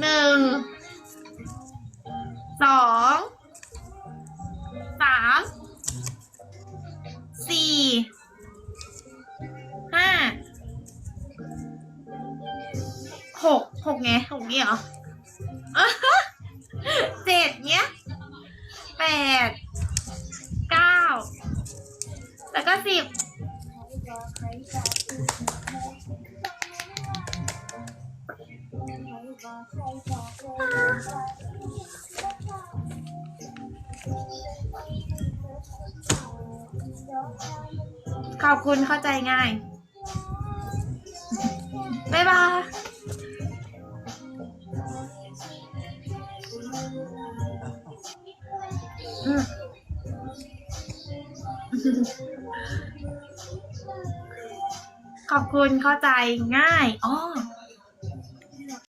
หนึ่งสองสามสี่ห้าหกหกไงหกนี่เหรอเจ็ดเนี้ยแปดเก้าแล้วก็สิบ ขอบคุณเข้าใจง่าย บ๊ายบายอืมขอบคุณเข้าใจง่าย อ๋อ